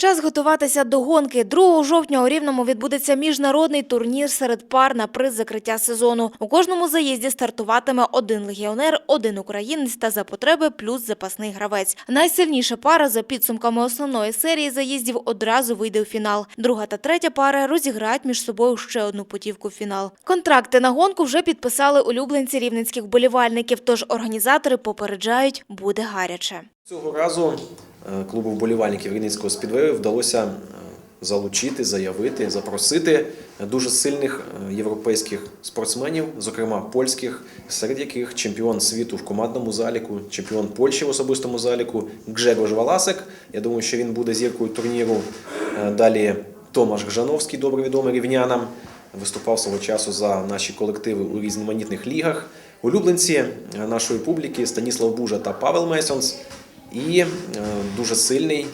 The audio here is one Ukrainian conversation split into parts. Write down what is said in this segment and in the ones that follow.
Час готуватися до гонки. 2 жовтня у Рівному відбудеться міжнародний турнір серед пар на приз закриття сезону. У кожному заїзді стартуватиме один легіонер, один українець та за потреби плюс запасний гравець. Найсильніша пара за підсумками основної серії заїздів одразу вийде у фінал. Друга та третя пара розіграють між собою ще одну путівку в фінал. Контракти на гонку вже підписали улюбленці рівненських болівальників, тож організатори попереджають, буде гаряче. Цього разу клубу вболівальників Рівненського спідвею вдалося е, залучити, заявити, запросити дуже сильних е, європейських спортсменів, зокрема польських, серед яких чемпіон світу в командному заліку, чемпіон Польщі в особистому заліку Гжегош Валасик. Я думаю, що він буде зіркою турніру. Е, Далі Томаш Гжановський, добре відомий рівнянам, виступав свого часу за наші колективи у різноманітних лігах. Улюбленці е, нашої публіки Станіслав Бужа та Павел Месонс і е, дуже сильний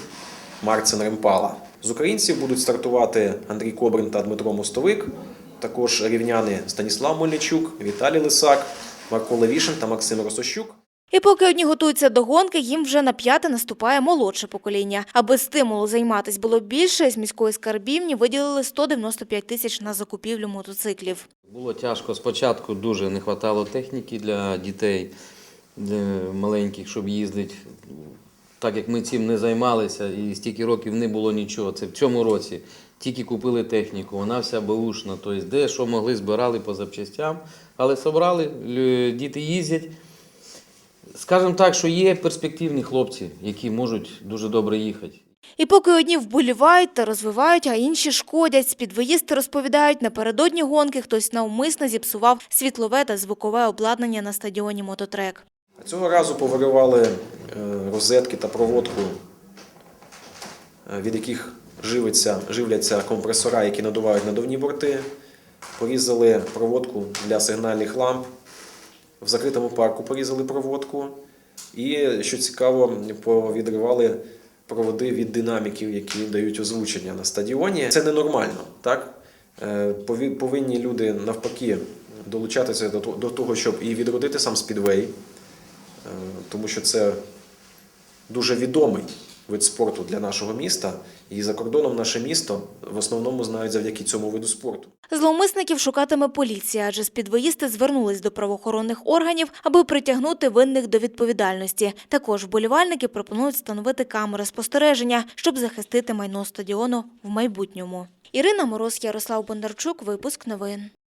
Марцин Ремпала. З українців будуть стартувати Андрій Кобрин та Дмитро Мостовик, також рівняни Станіслав Мельничук, Віталій Лисак, Марко Левішин та Максим Росощук. І поки одні готуються до гонки, їм вже на п'яте наступає молодше покоління. Аби стимулу займатись було більше, з міської скарбівні виділили 195 тисяч на закупівлю мотоциклів. Було тяжко спочатку, дуже не вистачало техніки для дітей для маленьких, щоб їздити. Так як ми цим не займалися і стільки років не було нічого. Це в цьому році тільки купили техніку, вона вся беушна. Тобто, де що могли, збирали по запчастям, але собрали, діти їздять. Скажімо так, що є перспективні хлопці, які можуть дуже добре їхати. І поки одні вболівають та розвивають, а інші шкодять. Спідвоїсти розповідають, напередодні гонки хтось навмисно зіпсував світлове та звукове обладнання на стадіоні мототрек. Цього разу повиривали е, розетки та проводку, е, від яких живиться, живляться компресора, які надувають надувні борти. Порізали проводку для сигнальних ламп. В закритому парку порізали проводку. І, що цікаво, повідривали проводи від динаміків, які дають озвучення на стадіоні. Це ненормально, так? Е, Повинні люди навпаки долучатися до того- щоб і відродити сам спідвей, тому що це дуже відомий вид спорту для нашого міста. І за кордоном наше місто в основному знають завдяки цьому виду спорту. Зловмисників шукатиме поліція, адже спідвоїсти звернулись до правоохоронних органів, аби притягнути винних до відповідальності. Також вболівальники пропонують встановити камери спостереження, щоб захистити майно стадіону в майбутньому. Ірина Мороз, Ярослав Бондарчук, випуск новин.